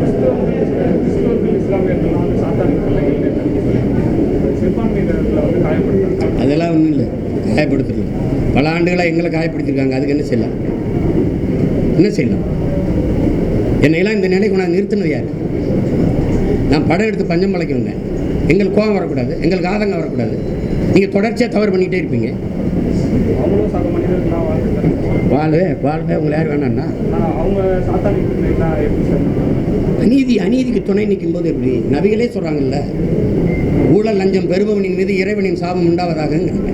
கிறிஸ்தவர்கள் வந்து பிள்ளைகள் சிறுபான்மையினர்களை வந்து காயப்படுத்துறாங்க அதெல்லாம் ஒன்றும் இல்லை. காயப்படுத்துறது. பல ஆண்டுகளாக எங்களை காயப்படுத்திருக்காங்க. அதுக்கு என்ன செய்யலாம்? என்ன செய்யலாம்? என்னையெல்லாம் இந்த நிலைக்கு நான் நிறுத்தினது யார்? நான் படம் எடுத்து பஞ்சம் பழக்கி வந்தேன் எங்களுக்கு கோபம் வரக்கூடாது. எங்களுக்கு ஆதங்கம் வரக்கூடாது. நீங்கள் தொடர்ச்சியாக தவறு பண்ணிக்கிட்டே இருப்பீங்க. வாழ்வே வாழ்வே உங்களை யார் வேணான்னா? அவங்க அநீதி அநீதிக்கு துணை நிற்கும் போது எப்படி? நபிகளே சொல்கிறாங்கல்ல ஊழல் லஞ்சம் பெறுபவனின் மீது இறைவனின் சாபம் உண்டாவதாகங்கிறாங்க.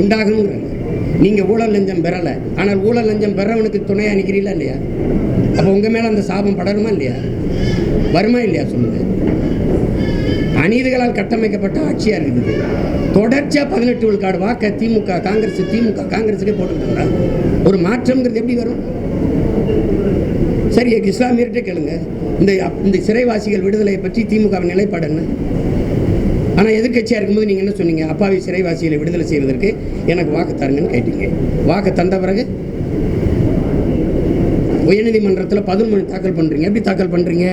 உண்டாகுங்கிறாங்க நீங்கள் ஊழல் லஞ்சம் பெறலை. ஆனால் ஊழல் லஞ்சம் பெறவனுக்கு துணையாக நிற்கிறீங்களா இல்லையா? அப்போ உங்கள் மேலே அந்த சாபம் படருமா இல்லையா? வருமா இல்லையா சொல்லுங்கள் அநீதிகளால் கட்டமைக்கப்பட்ட ஆட்சியாக இருக்குது தொடர்ச்சியாக பதினெட்டு விழுக்காடு வாக்க திமுக காங்கிரஸ் திமுக காங்கிரஸுக்கே போட்டுக்கிட்டு ஒரு மாற்றம்ங்கிறது எப்படி வரும்? சரி இஸ்லாமியர்கிட்ட கேளுங்க. இந்த இந்த சிறைவாசிகள் விடுதலையை பற்றி திமுகவின் நிலைப்பாடு என்ன? ஆனால் எதிர்கட்சியாக இருக்கும்போது நீங்கள் என்ன சொன்னீங்க? அப்பாவி சிறைவாசிகளை விடுதலை செய்வதற்கு எனக்கு வாக்கு தருங்கன்னு கேட்டீங்க. வாக்கு தந்த பிறகு? உயர்நீதிமன்றத்தில் பதில் மனு தாக்கல் பண்ணுறீங்க எப்படி தாக்கல் பண்ணுறீங்க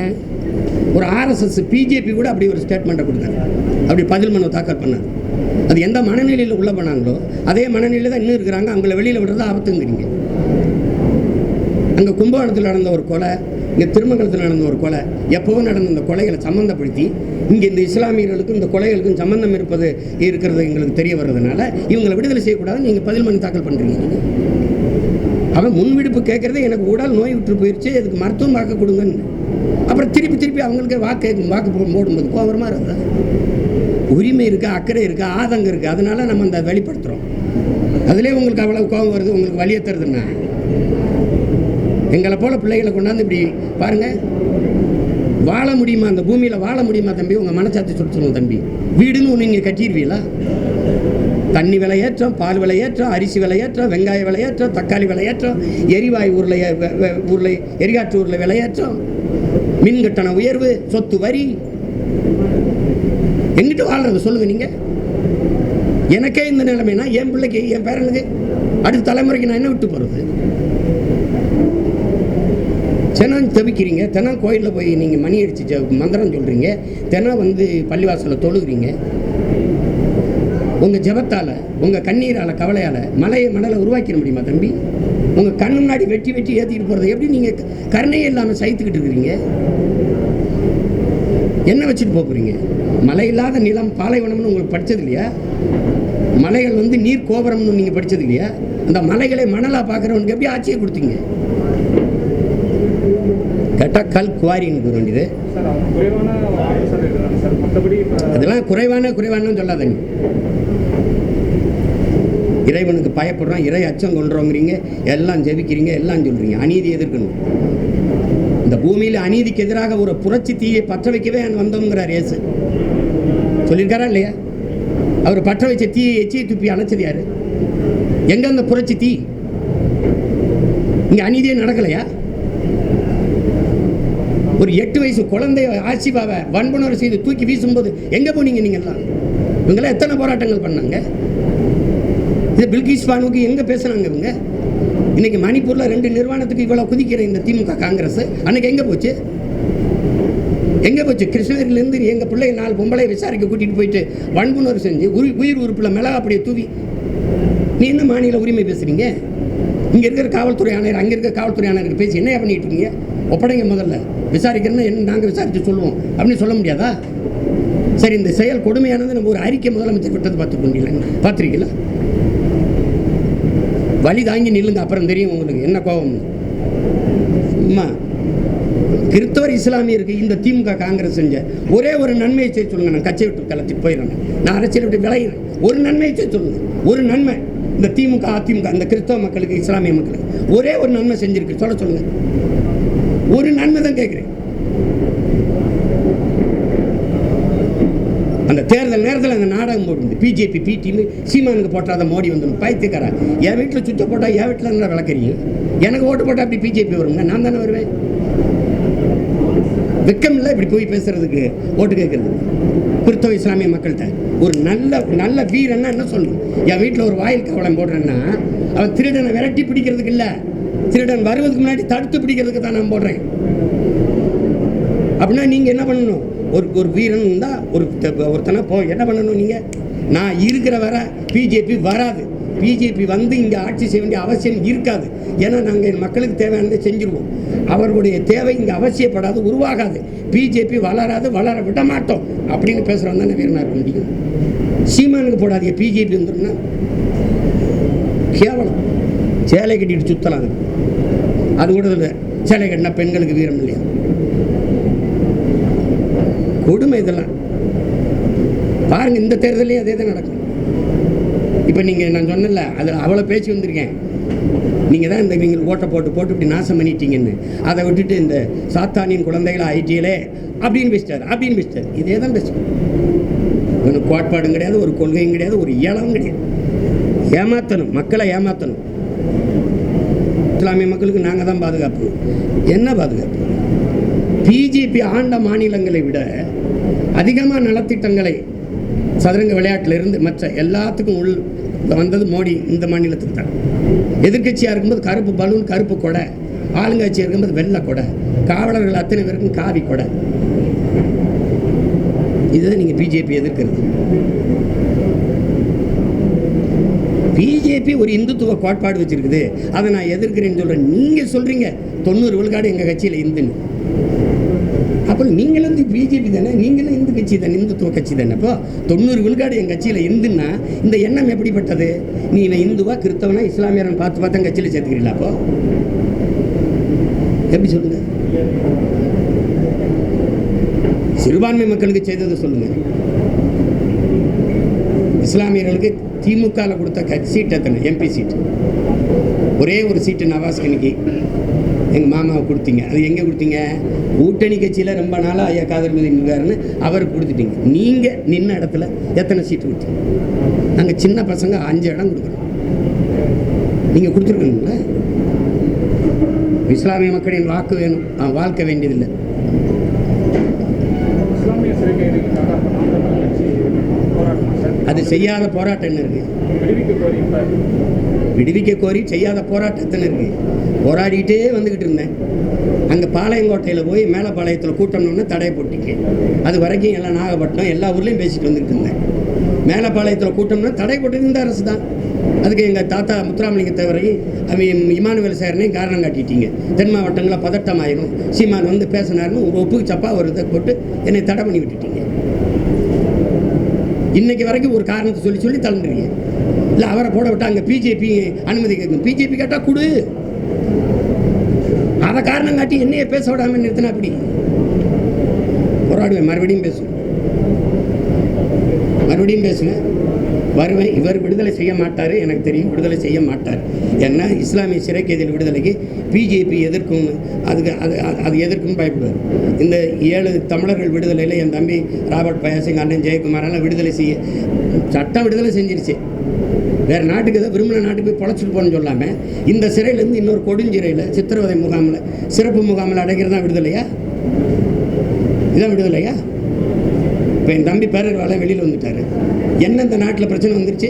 ஒரு ஆர்எஸ்எஸ் பிஜேபி கூட அப்படி ஒரு ஸ்டேட்மெண்ட்டை கொடுத்தாங்க அப்படி பதில் மனு தாக்கல் பண்ணாங்க அது எந்த மனநிலையில் உள்ள போனாங்களோ அதே மனநிலையில் தான் இன்னும் இருக்கிறாங்க. அவங்கள வெளியில் விடுறது ஆபத்துங்கிறீங்க. அங்கே கும்பகோணத்தில் நடந்த ஒரு கொலை இங்கே திருமங்கலத்தில் நடந்த ஒரு கொலை எப்போவும் நடந்த இந்த கொலைகளை சம்மந்தப்படுத்தி இங்கே இந்த இஸ்லாமியர்களுக்கும் இந்த கொலைகளுக்கும் சம்பந்தம் இருப்பது இருக்கிறது எங்களுக்கு தெரிய வர்றதுனால இவங்களை விடுதலை செய்யக்கூடாது நீங்கள் பதில் மனு தாக்கல் பண்ணுறீங்க அவன் முன்விடுப்பு கேட்குறதே எனக்கு உடல் நோய் விட்டு போயிடுச்சு அதுக்கு மருத்துவம் பார்க்க கொடுங்கன்னு. அப்புறம் திருப்பி திருப்பி அவங்களுக்கு வாக்கு வாக்கு போடும்போது கோபரமாக இருந்தா உரிமை இருக்குது அக்கறை இருக்குது ஆதங்கம் இருக்குது அதனால நம்ம அந்த வெளிப்படுத்துகிறோம் அதிலே உங்களுக்கு அவ்வளோ கோபம் வருது உங்களுக்கு வழியை தருதுன்னா. எங்களை போல பிள்ளைகளை கொண்டாந்து இப்படி பாருங்க. வாழ முடியுமா அந்த பூமியில் வாழ முடியுமா தம்பி? உங்கள் மனசாட்சி சொல்லுங்க தம்பி. வீடுன்னு ஒன்று நீங்கள் கட்டிடுவீங்களா தண்ணி விலையேற்றம் பால் விலையேற்றம் அரிசி விலையேற்றம் வெங்காய விலையேற்றம் தக்காளி விலையேற்றம் எரிவாயு உருளை ஊரில் உருளை எரிகாற்று உருளை விலையேற்றம் மின் கட்டண உயர்வு சொத்து வரி. எங்கிட்ட வாழ்றது சொல்லுங்க நீங்க. எனக்கே இந்த நிலைமைனா என் பிள்ளைக்கு என் பேரனுக்கு அடுத்த தலைமுறைக்கு நான் என்ன விட்டு போகிறது தினம் தவிக்கிறீங்க தினம் கோயிலில் போய் நீங்கள் மணி அடிச்சு மந்திரம் சொல்கிறீங்க தினம் வந்து பள்ளிவாசலில் தொழுகிறீங்க. உங்கள் ஜெபத்தால் உங்கள் கண்ணீரால் கவலையால் மலையை மணலை உருவாக்கிட முடியுமா தம்பி? உங்கள் கண்ணு முன்னாடி வெட்டி வெட்டி ஏற்றிட்டு போகிறத எப்படி நீங்கள் கருணையே இல்லாமல் சைத்துக்கிட்டு இருக்கிறீங்க? என்ன வச்சுட்டு போக போகிறீங்க மழை இல்லாத நிலம் பாலைவனம்னு உங்களுக்கு படிச்சது இல்லையா? மலைகள் வந்து நீர் கோபுரம்னு நீங்கள் படிச்சது இல்லையா? அந்த மலைகளை மணலாக பார்க்குறவனுக்கு எப்படி ஆட்சியை கொடுத்தீங்க? கேட்டால் கல் குவாரின்னு வேண்டியது அதெல்லாம் குறைவான குறைவானு சொல்லாதீங்க. இறைவனுக்கு பயப்படுறோம் இறை அச்சம் கொண்டுறோங்கிறீங்க எல்லாம் ஜெபிக்கிறீங்க எல்லாம் சொல்கிறீங்க அநீதி எதிர்க்கணும். இந்த பூமியில் அநீதிக்கு எதிராக ஒரு புரட்சி தீயை பற்ற வைக்கவே வந்தோங்கிறார் இயேசு. சொல்லியிருக்காரா இல்லையா? அவர் பற்ற வச்ச தீயை எச்சியை துப்பி அணைச்சது யாரு? எங்க அந்த புரட்சி தீ? இங்க அநீதியே நடக்கலையா? ஒரு எட்டு வயசு குழந்தைய ஆசிபாவை வன்புணர்வு செய்து தூக்கி வீசும்போது எங்கே போனீங்க நீங்கள்லாம் இவங்கெல்லாம் எத்தனை போராட்டங்கள் பண்ணாங்க? இது பில்கிஸ் பானுக்கு எங்கே பேசுனாங்க இவங்க இன்றைக்கி மணிப்பூரில் ரெண்டு நிர்வாணத்துக்கு இவ்வளோ குதிக்கிற இந்த திமுக காங்கிரஸ் அன்னைக்கு எங்கே போச்சு? எங்கே போச்சு? கிருஷ்ணகிரிலேருந்து எங்கள் பிள்ளை நாலு பொம்பளை விசாரிக்க கூட்டிகிட்டு போயிட்டு வன்புணர்வு செஞ்சு உரி உயிர் உறுப்பில் மிளகா அப்படியே தூவி. நீ என்ன மாநில உரிமை பேசுகிறீங்க இங்கே இருக்கிற காவல்துறை ஆணையர் அங்கே இருக்கிற காவல்துறை ஆணையருக்கு பேசி என்ன பண்ணிட்டு இருக்கீங்க? ஒப்படைங்க முதல்ல. விசாரிக்கிறேன்னா என்ன நாங்கள் விசாரித்து சொல்லுவோம். அப்படின்னு சொல்ல முடியாதா? சரி இந்த செயல் கொடுமையானது நம்ம ஒரு அறிக்கை முதலமைச்சர் விட்டது பார்த்துக்கொண்டீங்களா பார்த்துருக்கீங்களா? வழி தாங்கி நில்லுங்க அப்புறம் தெரியும் உங்களுக்கு. என்ன கோபம்? சும்மா கிறிஸ்தவர் இஸ்லாமியருக்கு இந்த திமுக காங்கிரஸ் செஞ்ச. ஒரே ஒரு நன்மையை செய்ய சொல்லுங்க நான் கட்சியை விட்டு கலத்தி போயிடுறேன். நான் அரசியல் விட்டு விளையிறேன் ஒரு நன்மையை செய்ய சொல்லுங்க. ஒரு நன்மை. இந்த திமுக அதிமுக இந்த கிறிஸ்தவ மக்களுக்கு இஸ்லாமிய மக்களுக்கு. ஒரே ஒரு நன்மை செஞ்சிருக்கு. சொல்ல சொல்லுங்க. ஒரு நன்மை தான் கேட்குறேன். அந்த தேர்தல் நேரத்தில் அந்த நாடகம் போட்டு பிஜேபி பி டீம் சீமானுக்கு போட்டாத மோடி வந்து பயத்துக்காரா என் வீட்டில் சுத்த போட்டால் என் வீட்டில் இருந்தால் விளக்கறீங்க எனக்கு ஓட்டு போட்டால் அப்படி பிஜேபி வருங்க நான் தானே வருவேன். வெக்கம் இல்லை இப்படி போய் பேசுறதுக்கு ஓட்டு கேட்கறது. கிறிஸ்தவ இஸ்லாமிய மக்கள்கிட்ட. ஒரு நல்ல நல்ல வீரன்னா என்ன சொல்லணும் என் வீட்டில் ஒரு வாயில் கவலம் போடுறேன்னா அவன் திருடனை விரட்டி பிடிக்கிறதுக்கு இல்லை. திருடன் வருவதுக்கு முன்னாடி தடுத்து பிடிக்கிறதுக்கு தான் நான் போடுறேன். அப்படின்னா நீங்கள் என்ன பண்ணணும்? ஒரு ஒரு வீரன் இருந்தால் ஒரு ஒருத்தனை போ என்ன பண்ணணும் நீங்கள் நான் இருக்கிற வர பிஜேபி வராது. பிஜேபி வந்து இங்கே ஆட்சி செய்ய வேண்டிய அவசியம் இருக்காது. ஏன்னா நாங்கள் மக்களுக்கு தேவையானதை செஞ்சுருவோம். அவர்களுடைய தேவை இங்கே அவசியப்படாது உருவாகாது. பிஜேபி வளராது வளர விட மாட்டோம். அப்படின்னு பேசுகிறவங்க தானே வீரனாக இருக்க முடியும். சீமானுக்கு போடாதீங்க பிஜேபி வந்துருன்னா கேவலம். சேலை கட்டிட்டு சுற்றலாம் அது அது கூட இல்லை. சேலை கட்டினா பெண்களுக்கு வீரம் இல்லையா? கொடுமை இதெல்லாம். பாருங்க இந்த தேர்தலையும் அதே தான் நடக்கும். இப்போ நீங்கள் நான் சொன்னல அதில் அவ்வளோ பேச்சு வந்திருக்கேன். நீங்கள் தான் இந்த நீங்கள் ஓட்டை போட்டு போட்டு இப்படி நாசம் பண்ணிட்டீங்கன்னு. அதை விட்டுட்டு இந்த சாத்தானின் குழந்தைகளை ஐடியலே அப்படின்னு பேசிட்டார் அப்படின்னு பேசிட்டார். இதே தான் பேசுவோம் ஒன்று கோட்பாடும் கிடையாது ஒரு கொள்கையும் கிடையாது ஒரு இயலவும் கிடையாது. ஏமாத்தணும் மக்களை ஏமாத்தணும். இஸ்லாமிய மக்களுக்கு நாங்கள் தான் பாதுகாப்பு. என்ன பாதுகாப்பு? பிஜேபி ஆண்ட மாநிலங்களை விட அதிகமாக நலத்திட்டங்களை சதுரங்க விளையாட்டிலிருந்து மற்ற எல்லாத்துக்கும் உள் வந்தது மோடி இந்த மாநிலத்துக்கு தான். எதிர்க்கட்சியாக இருக்கும்போது கருப்பு பலூன் கருப்பு கொடை. ஆளுங்கட்சியாக இருக்கும்போது வெள்ளை கொடை. காவலர்கள் அத்தனை பேருக்கும் காவி கொடை. இதுதான் நீங்கள் பிஜேபி எதிர்க்கிறது. பிஜேபி ஒரு இந்துத்துவ கோட்பாடு வச்சிருக்குது. அதை நான் எதிர்க்கிறேன்னு சொல்கிறேன் நீங்கள் சொல்கிறீங்க தொண்ணூறு விழுக்காடு எங்கள் கட்சியில் இந்துன்னு. அப்போ நீங்களும் வந்து பிஜேபி தானே? நீங்களும் இந்து கட்சி தானே? இந்துத்துவ கட்சி தானே? இப்போ தொண்ணூறு விழுக்காடு என் கட்சியில் இந்துன்னா இந்த எண்ணம் எப்படிப்பட்டது? நீ என்ன இந்துவா கிறிஸ்தவனா இஸ்லாமியரன் பார்த்து பார்த்து கட்சியில் சேர்த்துக்கிறீங்களா அப்போ? எப்படி சொல்லுங்க? சிறுபான்மை மக்களுக்கு செய்ததை சொல்லுங்க. இஸ்லாமியர்களுக்கு திமுகவில் கொடுத்த கட்சி சீட் எத்தனை எம்பி சீட் ஒரே ஒரு சீட்டு நவாஸ்கனிக்கு எங்கள் மாமாவை கொடுத்தீங்க. அது எங்கே கொடுத்தீங்க? கூட்டணி கட்சியில் ரொம்ப நாளாக ஐயா காதல் மீது அவருக்கு கொடுத்துட்டீங்க. நீங்கள் நின்ன இடத்துல எத்தனை சீட்டு கொடுத்தீங்க? நாங்கள் சின்ன பசங்க அஞ்சு இடம் கொடுக்குறோம். நீங்கள் கொடுத்துருக்கணும்ல? இஸ்லாமிய மக்களின் வாக்கு வேணும். வாழ்க்கை வேண்டியதில்லை. அது செய்யாத போராட்டம் என்ன இருக்குது விடுவிக்க கோரி செய்யாத போராட்டத்தின் இருக்கு. போராடிட்டே வந்துக்கிட்டு இருந்தேன். அங்கே பாளையங்கோட்டையில் போய் மேலப்பாளையத்தில் கூட்டம்னு தடை போட்டிங்க அது வரைக்கும் எல்லாம் நாகப்பட்டினம் எல்லா ஊர்லேயும் பேசிட்டு வந்துக்கிட்டு இருந்தேன். மேலப்பாளையத்தில் கூட்டம்னா தடை போட்டது இந்த அரசு தான். அதுக்கு எங்கள் தாத்தா முத்துராமலிங்க தேவரை அவன் இமானுவேல் சாரனையும் காரணம் காட்டிட்டீங்க. தென் மாவட்டங்களில் பதட்டம் ஆயிரும். சீமான் வந்து பேசினாருன்னு ஒரு ஒப்புக்கு சப்பா ஒரு இதை போட்டு என்னை தடை பண்ணி விட்டுட்டீங்க. இன்னைக்கு வரைக்கும் ஒரு காரணத்தை சொல்லி சொல்லி தள்ளுறீங்க இல்லை அவரை போட விட்டா அங்கே பிஜேபி அனுமதி கேட்கும். பிஜேபி கேட்டால் கொடு. அதை காரணம் காட்டி என்னைய பேச விடாம நிறுத்தினா அப்படி? போராடுவேன். மறுபடியும் பேசுவேன். மறுபடியும் பேசுவேன். வருவேன் இவர் விடுதலை செய்ய மாட்டார் எனக்கு தெரியும் விடுதலை செய்ய மாட்டார். ஏன்னா இஸ்லாமிய சிறை கைதிகள் விடுதலைக்கு பிஜேபி எதிர்க்கும் அதுக்கு அது அது- அது எதிர்க்கும் பயப்படுவார். இந்த ஏழு தமிழர்கள் விடுதலையில் என் தம்பி ராபர்ட் பயாசிங் அண்ணன் ஜெயக்குமாரெல்லாம் விடுதலை செய்ய சட்டம் விடுதலை செஞ்சிருச்சு. வேறு நாட்டுக்கு ஏதோ விரும்பின நாட்டுக்கு போய் பொழைச்சிட்டு போகணும்னு சொல்லாமல் இந்த சிறையிலேருந்து இன்னொரு கொடுஞ்சிறையில் சித்திரவதை முகாமில் சிறப்பு முகாமில் அடைக்கிறது தான் விடுதலையா? இதான் விடுதலையா? இப்போ என் தம்பி பேரர்வால வெளியில் வந்துட்டார். என்ன இந்த நாட்டில் பிரச்சனை வந்துருச்சு?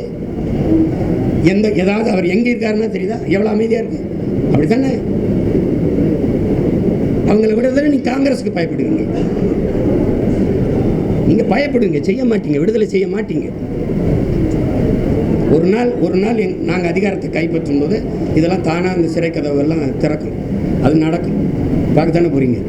எந்த ஏதாவது அவர் எங்கே இருக்காருன்னா தெரியுதா? எவ்வளோ அமைதியாக இருக்கு? அப்படி தானே அவங்கள விடுதலை நீங்கள் காங்கிரஸுக்கு பயப்படுவீங்க நீங்கள் பயப்படுவீங்க செய்ய மாட்டீங்க விடுதலை செய்ய மாட்டீங்க. ஒரு நாள் ஒரு நாள் எங் நாங்கள் அதிகாரத்தை கைப்பற்றும் போது இதெல்லாம் தானாக அந்த சிறை கதவெல்லாம் திறக்கும். அது நடக்கும். பார்க்க தானே போகிறீங்க